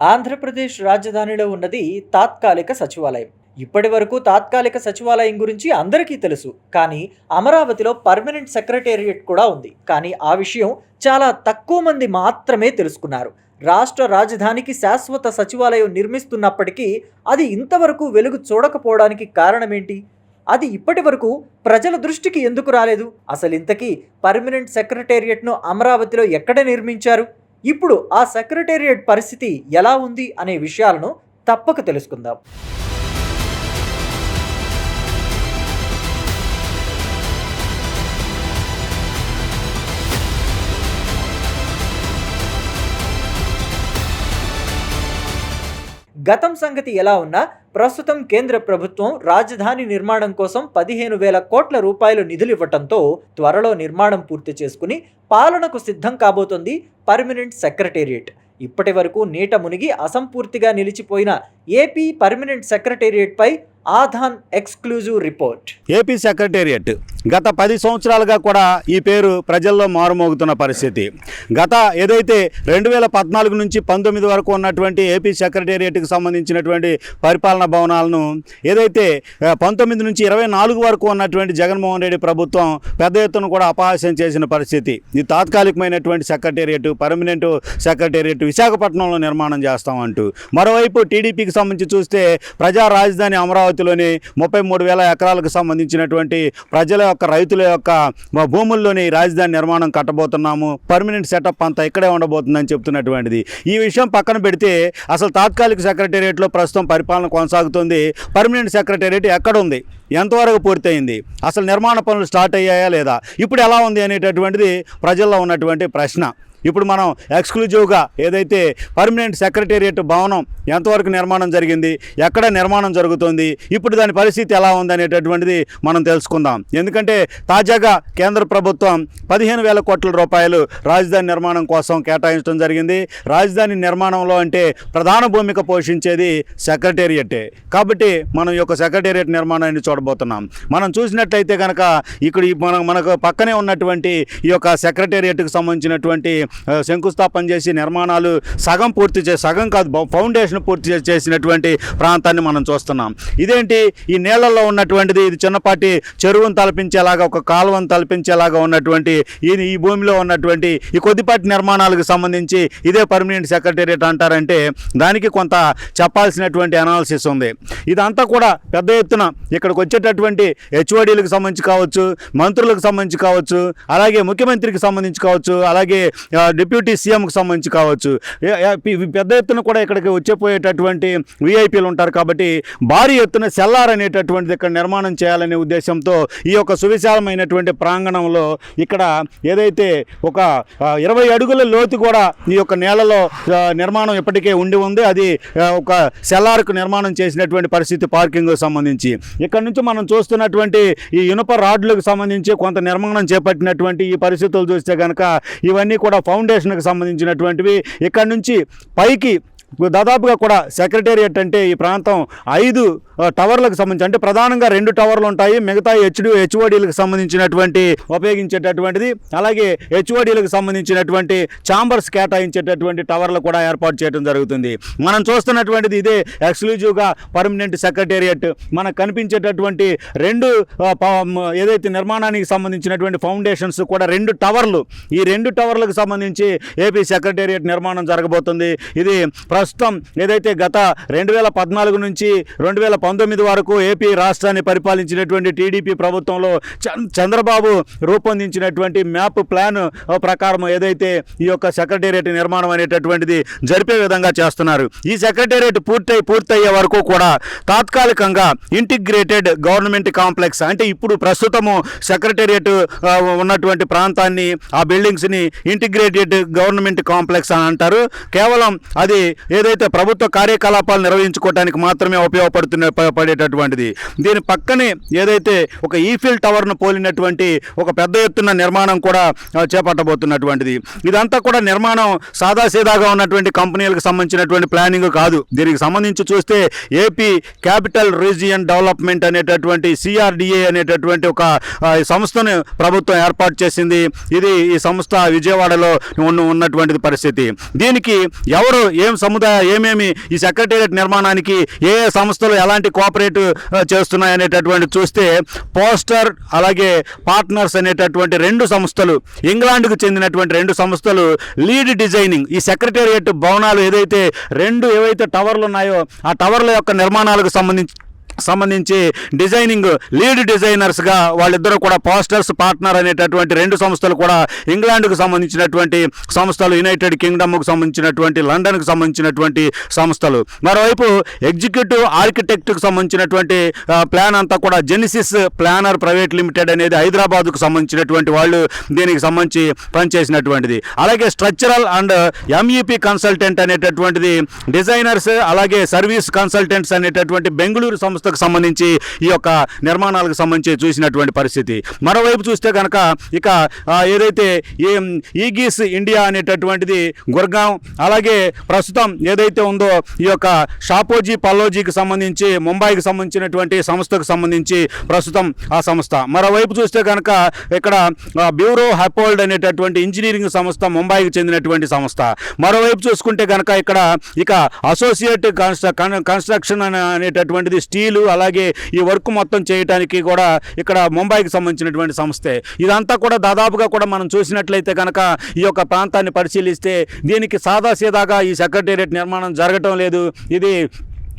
ఆంధ్రప్రదేశ్ రాజధానిలో ఉన్నది తాత్కాలిక సచివాలయం. ఇప్పటి వరకు తాత్కాలిక సచివాలయం గురించి అందరికీ తెలుసు. కానీ అమరావతిలో పర్మనెంట్ సెక్రటేరియట్ కూడా ఉంది. కానీ ఆ విషయం చాలా తక్కువ మంది మాత్రమే తెలుసుకున్నారు. రాష్ట్ర రాజధానికి శాశ్వత సచివాలయం నిర్మిస్తున్నప్పటికీ అది ఇంతవరకు వెలుగు చూడకపోవడానికి కారణమేంటి? అది ఇప్పటి వరకు ప్రజల దృష్టికి ఎందుకు రాలేదు? అసలు ఇంతకీ పర్మనెంట్ సెక్రటేరియట్ను అమరావతిలో ఎక్కడ నిర్మించారు? ఇప్పుడు ఆ సెక్రటేరియట్ పరిస్థితి ఎలా ఉంది అనే విషయాలను తప్పక తెలుసుకుందాం. గతం సంగతి ఎలా ఉన్నా ప్రస్తుతం కేంద్ర ప్రభుత్వం రాజధాని నిర్మాణం కోసం పదిహేను వేల కోట్ల రూపాయలు నిధులు ఇవ్వటంతో త్వరలో నిర్మాణం పూర్తి చేసుకుని పాలనకు సిద్ధం కాబోతోంది పర్మనెంట్ సెక్రటేరియట్. ఇప్పటి వరకు నీట మునిగి అసంపూర్తిగా నిలిచిపోయిన AP permanent సెక్రటేరియట్పై Aadhan exclusive report. AP secretariat గత పది సంవత్సరాలుగా కూడా ఈ పేరు ప్రజల్లో మారుమోగుతున్న పరిస్థితి. గత ఏదైతే రెండు వేల పద్నాలుగు నుంచి పంతొమ్మిది వరకు ఉన్నటువంటి ఏపీ సెక్రటేరియట్కి సంబంధించినటువంటి పరిపాలన భవనాలను ఏదైతే పంతొమ్మిది నుంచి ఇరవై నాలుగు వరకు ఉన్నటువంటి జగన్మోహన్ రెడ్డి ప్రభుత్వం పెద్ద ఎత్తున కూడా అపహాస్యం చేసిన పరిస్థితి. ఇది తాత్కాలికమైనటువంటి సెక్రటేరియట్ పర్మనెంట్ సెక్రటేరియట్ విశాఖపట్నంలో నిర్మాణం చేస్తామంటూ. మరోవైపు టీడీపీకి సంబంధించి చూస్తే ప్రజా రాజధాని అమరావతిలోని ముప్పై మూడు వేల ఎకరాలకు సంబంధించినటువంటి ప్రజల యొక్క రైతుల యొక్క మా భూముల్లోని రాజధాని నిర్మాణం కట్టబోతున్నాము పర్మనెంట్ సెటప్ అంతా ఇక్కడే ఉండబోతుందని చెప్తున్నటువంటిది. ఈ విషయం పక్కన పెడితే అసలు తాత్కాలిక సెక్రటేరియట్లో ప్రస్తుతం పరిపాలన కొనసాగుతుంది పర్మనెంట్ సెక్రటేరియట్ ఎక్కడ ఉంది ఎంతవరకు పూర్తయింది అసలు నిర్మాణ పనులు స్టార్ట్ అయ్యాయా లేదా ఇప్పుడు ఎలా ఉంది అనేటటువంటిది ప్రజల్లో ఉన్నటువంటి ప్రశ్న. ఇప్పుడు మనం ఎక్స్క్లూజివ్గా ఏదైతే పర్మనెంట్ సెక్రటేరియట్ భవనం ఎంతవరకు నిర్మాణం జరిగింది ఎక్కడ నిర్మాణం జరుగుతుంది ఇప్పుడు దాని పరిస్థితి ఎలా ఉంది అనేటటువంటిది మనం తెలుసుకుందాం. ఎందుకంటే తాజాగా కేంద్ర ప్రభుత్వం పదిహేను వేల కోట్ల రూపాయలు రాజధాని నిర్మాణం కోసం కేటాయించడం జరిగింది. రాజధాని నిర్మాణంలో అంటే ప్రధాన భూమిక పోషించేది సెక్రటేరియటే కాబట్టి మనం ఈ యొక్క సెక్రటేరియట్ నిర్మాణాన్ని చూడబోతున్నాం. మనం చూసినట్లయితే కనుక ఇక్కడ మనం మనకు పక్కనే ఉన్నటువంటి ఈ యొక్క సెక్రటేరియట్కి సంబంధించినటువంటి శంకుస్థాపన చేసి నిర్మాణాలు సగం పూర్తి చే సగం కాదు ఫౌండేషన్ పూర్తి చేసినటువంటి ప్రాంతాన్ని మనం చూస్తున్నాం. ఇదేంటి? ఈ నీళ్ళల్లో ఉన్నటువంటిది ఇది చిన్నపాటి చెరువును తలపించేలాగా ఒక కాలువను తలపించేలాగా ఉన్నటువంటి ఈ ఈ భూమిలో ఉన్నటువంటి ఈ కొద్దిపాటి నిర్మాణాలకు సంబంధించి ఇదే పర్మనెంట్ సెక్రటేరియట్ అంటారంటే దానికి కొంత చెప్పాల్సినటువంటి అనాలిసిస్ ఉంది. ఇదంతా కూడా పెద్ద ఎత్తున ఇక్కడికి వచ్చేటటువంటి హెచ్ఓడీలకు సంబంధించి కావచ్చు మంత్రులకు సంబంధించి కావచ్చు అలాగే ముఖ్యమంత్రికి సంబంధించి కావచ్చు అలాగే డిప్యూటీ సీఎంకు సంబంధించి కావచ్చు. పెద్ద ఎత్తున కూడా ఇక్కడికి వచ్చేపోయేటటువంటి విఐపీలు ఉంటారు కాబట్టి భారీ ఎత్తున సెల్లార్ అనేటటువంటిది ఇక్కడ నిర్మాణం చేయాలనే ఉద్దేశంతో ఈ యొక్క సువిశాలమైనటువంటి ప్రాంగణంలో ఇక్కడ ఏదైతే ఒక ఇరవై అడుగుల లోతు కూడా ఈ యొక్క నేలలో నిర్మాణం ఇప్పటికే ఉండి ఉంది. అది ఒక సెల్లార్కు నిర్మాణం చేసినటువంటి పరిస్థితి పార్కింగ్ సంబంధించి. ఇక్కడ నుంచి మనం చూస్తున్నటువంటి ఈ ఇనుప రాడ్లకు సంబంధించి కొంత నిర్మాణం చేపట్టినటువంటి ఈ పరిస్థితులు చూస్తే కనుక ఇవన్నీ కూడా ఫౌండేషన్కి సంబంధించినటువంటివి. ఇక్కడ నుంచి పైకి దాదాపుగా కూడా సెక్రటేరియట్ అంటే ఈ ప్రాంతం ఐదు టవర్లకు సంబంధించి అంటే ప్రధానంగా రెండు టవర్లు ఉంటాయి. మిగతా హెచ్డి హెచ్ఓడీలకు సంబంధించినటువంటి ఉపయోగించేటటువంటిది. అలాగే హెచ్ఓడీలకు సంబంధించినటువంటి ఛాంబర్స్ కేటాయించేటటువంటి టవర్లు కూడా ఏర్పాటు చేయడం జరుగుతుంది. మనం చూస్తున్నటువంటిది ఇదే ఎక్స్క్లూజివ్గా పర్మనెంట్ సెక్రటేరియట్. మనకు కనిపించేటటువంటి రెండు ఏదైతే నిర్మాణానికి సంబంధించినటువంటి ఫౌండేషన్స్ కూడా రెండు టవర్లు. ఈ రెండు టవర్లకు సంబంధించి ఏపీ సెక్రటేరియట్ నిర్మాణం జరగబోతుంది. ఇది ప్రస్తుతం ఏదైతే గత రెండు వేల పద్నాలుగు నుంచి రెండు వేల పంతొమ్మిది వరకు ఏపీ రాష్ట్రాన్ని పరిపాలించినటువంటి టీడీపీ ప్రభుత్వంలో చంద్రబాబు రూపొందించినటువంటి మ్యాప్ ప్లాన్ ప్రకారం ఏదైతే ఈ యొక్క సెక్రటేరియట్ నిర్మాణం అనేటటువంటిది జరిపే విధంగా చేస్తున్నారు. ఈ సెక్రటేరియట్ పూర్తయి పూర్తయ్యే వరకు కూడా తాత్కాలికంగా ఇంటిగ్రేటెడ్ గవర్నమెంట్ కాంప్లెక్స్ అంటే ఇప్పుడు ప్రస్తుతము సెక్రటేరియట్ ఉన్నటువంటి ప్రాంతాన్ని ఆ బిల్డింగ్స్ని ఇంటిగ్రేటెడ్ గవర్నమెంట్ కాంప్లెక్స్ అని అంటారు. కేవలం అది ఏదైతే ప్రభుత్వ కార్యకలాపాలు నిర్వహించుకోవడానికి మాత్రమే ఉపయోగపడుతున్న పడేటటువంటిది దీని పక్కనే ఏదైతే ఒక ఈఫిల్ టవర్ను పోలినటువంటి ఒక పెద్ద ఎత్తున నిర్మాణం కూడా చేపట్టబోతున్నటువంటిది. ఇదంతా కూడా నిర్మాణం సాదాసీదాగా ఉన్నటువంటి కంపెనీలకు సంబంధించినటువంటి ప్లానింగ్ కాదు. దీనికి సంబంధించి చూస్తే ఏపీ క్యాపిటల్ రీజియన్ డెవలప్మెంట్ అనేటటువంటి సిఆర్డిఏ అనేటటువంటి ఒక సంస్థను ప్రభుత్వం ఏర్పాటు చేసింది. ఇది ఈ సంస్థ విజయవాడలో ఉన్న ఉన్నటువంటి పరిస్థితి. దీనికి ఎవరు ఏం సముదాయ ఏమేమి ఈ సెక్రటేరియట్ నిర్మాణానికి ఏ ఏ సంస్థలు ఎలాంటి కోఆపరేట్ చేస్తున్నాయి అనేటటువంటి చూస్తే పోస్టర్ అలాగే పార్ట్నర్స్ అనేటటువంటి రెండు సంస్థలు ఇంగ్లాండ్కు చెందినటువంటి రెండు సంస్థలు లీడ్ డిజైనింగ్. ఈ సెక్రటేరియట్ భవనాలు ఏదైతే రెండు ఏవైతే టవర్లు ఉన్నాయో ఆ టవర్ల యొక్క నిర్మాణాలకు సంబంధించి సంబంధించి డిజైనింగ్ లీడ్ డిజైనర్స్గా వాళ్ళిద్దరూ కూడా పోస్టర్స్ పార్ట్నర్ అనేటటువంటి రెండు సంస్థలు కూడా ఇంగ్లాండ్కు సంబంధించినటువంటి సంస్థలు యునైటెడ్ కింగ్డమ్కు సంబంధించినటువంటి లండన్కు సంబంధించినటువంటి సంస్థలు. మరోవైపు ఎగ్జిక్యూటివ్ ఆర్కిటెక్ట్కు సంబంధించినటువంటి ప్లాన్ అంతా కూడా జెనిసిస్ ప్లానర్ ప్రైవేట్ లిమిటెడ్ అనేది హైదరాబాద్కు సంబంధించినటువంటి వాళ్ళు దీనికి సంబంధించి పనిచేసినటువంటిది. అలాగే స్ట్రక్చరల్ అండ్ ఎంఈపి కన్సల్టెంట్ అనేటటువంటిది డిజైనర్స్ అలాగే సర్వీస్ కన్సల్టెంట్స్ అనేటటువంటి బెంగళూరు వ్యవస్థకు సంబంధించి ఈ యొక్క నిర్మాణాలకు సంబంధించి చూసినటువంటి పరిస్థితి. మరోవైపు చూస్తే కనుక ఇక ఏదైతే ఈ ఈగీస్ ఇండియా అనేటటువంటిది గుర్గాం అలాగే ప్రస్తుతం ఏదైతే ఉందో ఈ యొక్క షాపోజీ పల్లోజీకి సంబంధించి ముంబైకి సంబంధించినటువంటి సంస్థకు సంబంధించి ప్రస్తుతం ఆ సంస్థ. మరోవైపు చూస్తే కనుక ఇక్కడ బ్యూరో హపోల్డ్ అనేటటువంటి ఇంజనీరింగ్ సంస్థ ముంబైకి చెందినటువంటి సంస్థ. మరోవైపు చూసుకుంటే కనుక ఇక్కడ ఇక అసోసియేట్ కన్స్ట్ర కన్- కన్స్ట్రక్షన్ అనేటటువంటిది స్టీల్ అలాగే ఈ వర్క్ మొత్తం చేయడానికి కూడా ఇక్కడ ముంబైకి సంబంధించినటువంటి సంస్థే. ఇదంతా కూడా దాదాపుగా కూడా మనం చూసినట్లయితే కనుక ఈ యొక్క ప్రాంతాన్ని పరిశీలిస్తే దీనికి సాదాసీదాగా ఈ సెక్రటేరియట్ నిర్మాణం జరగటం లేదు. ఇది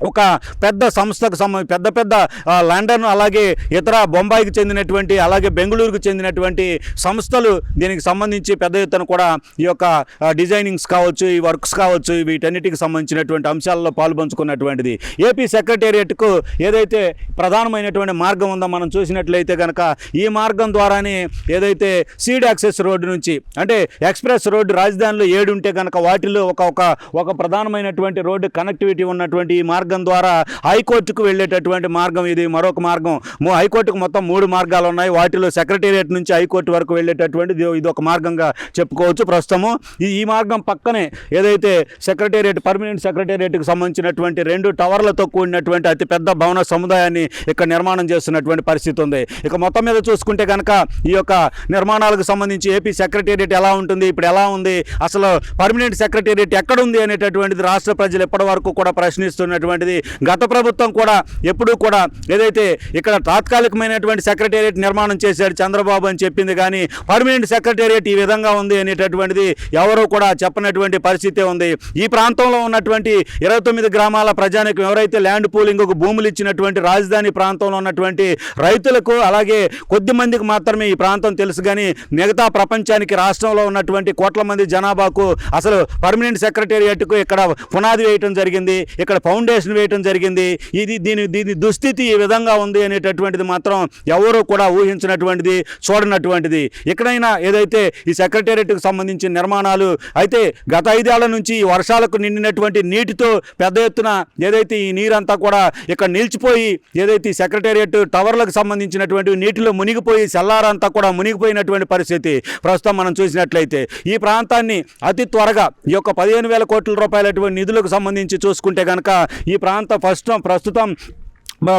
ఒక పెద్ద సంస్థకు సంబంధ పెద్ద పెద్ద లండన్ అలాగే ఇతర బొంబాయికి చెందినటువంటి అలాగే బెంగళూరుకు చెందినటువంటి సంస్థలు దీనికి సంబంధించి పెద్ద ఎత్తున కూడా ఈ యొక్క డిజైనింగ్స్ కావచ్చు ఈ వర్క్స్ కావచ్చు వీటన్నిటికి సంబంధించినటువంటి అంశాలలో పాల్పంచుకున్నటువంటిది. ఏపీ సెక్రటేరియట్కు ఏదైతే ప్రధానమైనటువంటి మార్గం ఉందో మనం చూసినట్లయితే కనుక ఈ మార్గం ద్వారానే ఏదైతే సీడ్ యాక్సెస్ రోడ్డు నుంచి అంటే ఎక్స్ప్రెస్ రోడ్డు రాజధానిలో ఏడు ఉంటే కనుక వాటిలో ఒక ఒక ఒక ప్రధానమైనటువంటి రోడ్డు కనెక్టివిటీ ఉన్నటువంటి ఈ మార్గం మార్గం ద్వారా హైకోర్టుకు వెళ్ళేటటువంటి మార్గం ఇది. మరొక మార్గం. హైకోర్టుకు మొత్తం మూడు మార్గాలు ఉన్నాయి. వాటిలో సెక్రటేరియట్ నుంచి హైకోర్టు వరకు వెళ్ళేటటువంటి ఇది ఒక మార్గంగా చెప్పుకోవచ్చు ప్రస్తుతము. ఈ ఈ మార్గం పక్కనే ఏదైతే సెక్రటేరియట్ పర్మనెంట్ సెక్రటేరియట్కి సంబంధించినటువంటి రెండు టవర్లతో కూడినటువంటి అతిపెద్ద భవన సముదాయాన్ని ఇక్కడ నిర్మాణం చేస్తున్నటువంటి పరిస్థితి ఉంది. ఇక మొత్తం మీద చూసుకుంటే కనుక ఈ యొక్క నిర్మాణాలకు సంబంధించి ఏపీ సెక్రటేరియట్ ఎలా ఉంటుంది? ఇప్పుడు ఎలా ఉంది? అసలు పర్మనెంట్ సెక్రటేరియట్ ఎక్కడ ఉంది అనేటటువంటిది రాష్ట్ర ప్రజలు ఎప్పటి వరకు కూడా ప్రశ్నిస్తున్నటువంటి ప్రశ్నిస్తున్నటువంటిది గత ప్రభుత్వం కూడా ఎప్పుడూ కూడా ఏదైతే ఇక్కడ తాత్కాలికమైనటువంటి సెక్రటేరియట్ నిర్మాణం చేశాడు చంద్రబాబు అని చెప్పింది కానీ పర్మనెంట్ సెక్రటేరియట్ ఈ విధంగా ఉంది అనేటటువంటిది ఎవరూ కూడా చెప్పనటువంటి పరిస్థితి ఉంది. ఈ ప్రాంతంలో ఉన్నటువంటి ఇరవై తొమ్మిది గ్రామాల ప్రజానికి ఎవరైతే ల్యాండ్ పూలింగ్కు భూములు ఇచ్చినటువంటి రాజధాని ప్రాంతంలో ఉన్నటువంటి రైతులకు అలాగే కొద్ది మందికి మాత్రమే ఈ ప్రాంతం తెలుసు కానీ మిగతా ప్రపంచానికి రాష్ట్రంలో ఉన్నటువంటి కోట్ల మంది జనాభాకు అసలు పర్మనెంట్ సెక్రటేరియట్కు ఇక్కడ పునాది వేయటం జరిగింది. ఇక్కడ ఫౌండేషన్ వేయటం జరిగింది. ఇది దీని దీని దుస్థితి ఈ విధంగా ఉంది అనేటటువంటిది మాత్రం ఎవరూ కూడా ఊహించినటువంటిది చూడనటువంటిది. ఎక్కడైనా ఏదైతే ఈ సెక్రటేరియట్కు సంబంధించిన నిర్మాణాలు అయితే గత ఐదేళ్ళ నుంచి ఈ వర్షాలకు నిండినటువంటి నీటితో పెద్ద ఎత్తున ఏదైతే ఈ నీరంతా కూడా ఇక్కడ నిలిచిపోయి ఏదైతే ఈ సెక్రటేరియట్ టవర్లకు సంబంధించినటువంటి నీటిలో మునిగిపోయి సెల్లారంతా కూడా మునిగిపోయినటువంటి పరిస్థితి ప్రస్తుతం మనం చూసినట్లయితే. ఈ ప్రాంతాన్ని అతి త్వరగా ఈ యొక్క పదిహేను వేల కోట్ల రూపాయలటువంటి నిధులకు సంబంధించి చూసుకుంటే కనుక ఈ ప్రాంత ఫస్ట్ ప్రస్తుతం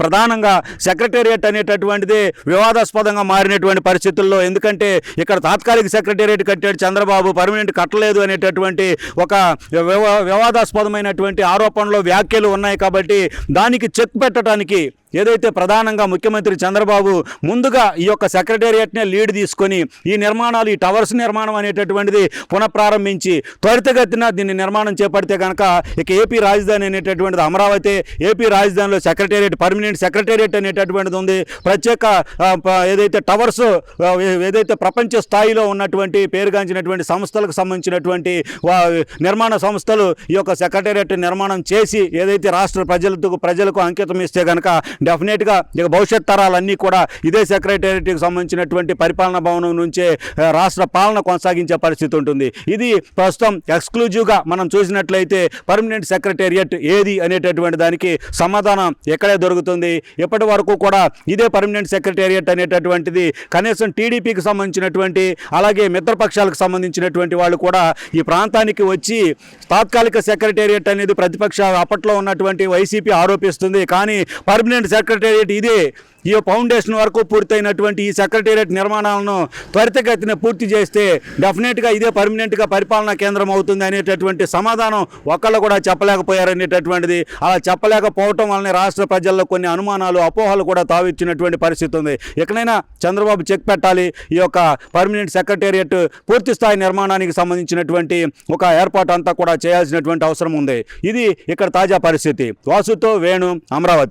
ప్రధానంగా సెక్రటేరియట్ అనేటటువంటిది వివాదాస్పదంగా మారినటువంటి పరిస్థితుల్లో ఎందుకంటే ఇక్కడ తాత్కాలిక సెక్రటేరియట్ కట్టాడు చంద్రబాబు పర్మనెంట్ కట్టలేదు అనేటటువంటి ఒక వివా వివాదాస్పదమైనటువంటి ఆరోపణలు వ్యాఖ్యలు ఉన్నాయి కాబట్టి దానికి చెక్ పెట్టడానికి ఏదైతే ప్రధానంగా ముఖ్యమంత్రి చంద్రబాబు ముందుగా ఈ యొక్క సెక్రటేరియట్నే లీడ్ తీసుకొని ఈ నిర్మాణాలు ఈ టవర్స్ నిర్మాణం అనేటటువంటిది పునఃప్రారంభించి త్వరితగతిన దీన్ని నిర్మాణం చేపడితే కనుక ఇక ఏపీ రాజధాని అనేటటువంటిది అమరావతి ఏపీ రాజధానిలో సెక్రటేరియట్ పర్మనెంట్ సెక్రటేరియట్ అనేటటువంటిది ఉంది. ప్రత్యేక ప- ఏదైతే టవర్స్ ఏదైతే ప్రపంచ స్థాయిలో ఉన్నటువంటి పేరుగాంచినటువంటి సంస్థలకు సంబంధించినటువంటి నిర్మాణ సంస్థలు ఈ యొక్క సెక్రటేరియట్ నిర్మాణం చేసి ఏదైతే రాష్ట్ర ప్రజలకు ప్రజలకు అంకితం ఇస్తే కనుక డెఫినెట్గా ఇక భవిష్యత్ తరాలన్నీ కూడా ఇదే సెక్రటేరియట్కి సంబంధించినటువంటి పరిపాలన భవనం నుంచే రాష్ట్ర పాలన కొనసాగించే పరిస్థితి ఉంటుంది. ఇది ప్రస్తుతం ఎక్స్క్లూజివ్గా మనం చూసినట్లయితే పర్మనెంట్ సెక్రటేరియట్ ఏది అనేటటువంటి దానికి సమాధానం ఎక్కడే దొరుకుతుంది. ఇప్పటి వరకు కూడా ఇదే పర్మనెంట్ సెక్రటేరియట్ అనేటటువంటిది కనీసం టీడీపీకి సంబంధించినటువంటి అలాగే మిత్రపక్షాలకు సంబంధించినటువంటి వాళ్ళు కూడా ఈ ప్రాంతానికి వచ్చి తాత్కాలిక సెక్రటేరియట్ అనేది ప్రతిపక్ష అప్పట్లో ఉన్నటువంటి వైసీపీ ఆరోపిస్తుంది. కానీ పర్మనెంట్ సెక్రటేరియట్ ఇదే. ఈ ఫౌండేషన్ వరకు పూర్తయినటువంటి ఈ సెక్రటేరియట్ నిర్మాణాలను త్వరితగతిన పూర్తి చేస్తే డెఫినెట్గా ఇదే పర్మనెంట్గా పరిపాలనా కేంద్రం అవుతుంది అనేటటువంటి సమాధానం ఒక్కళ్ళు కూడా చెప్పలేకపోయారనేటటువంటిది అలా చెప్పలేకపోవటం వలన రాష్ట్ర ప్రజల్లో కొన్ని అనుమానాలు అపోహలు కూడా తావిచ్చినటువంటి పరిస్థితి ఉంది. ఎక్కడైనా చంద్రబాబు చెక్ పెట్టాలి. ఈ యొక్క పర్మనెంట్ సెక్రటేరియట్ పూర్తి స్థాయి నిర్మాణానికి సంబంధించినటువంటి ఒక ఏర్పాటు అంతా కూడా చేయాల్సినటువంటి అవసరం ఉంది. ఇది ఇక్కడ తాజా పరిస్థితి. వాసుతో వేణు అమరావతి.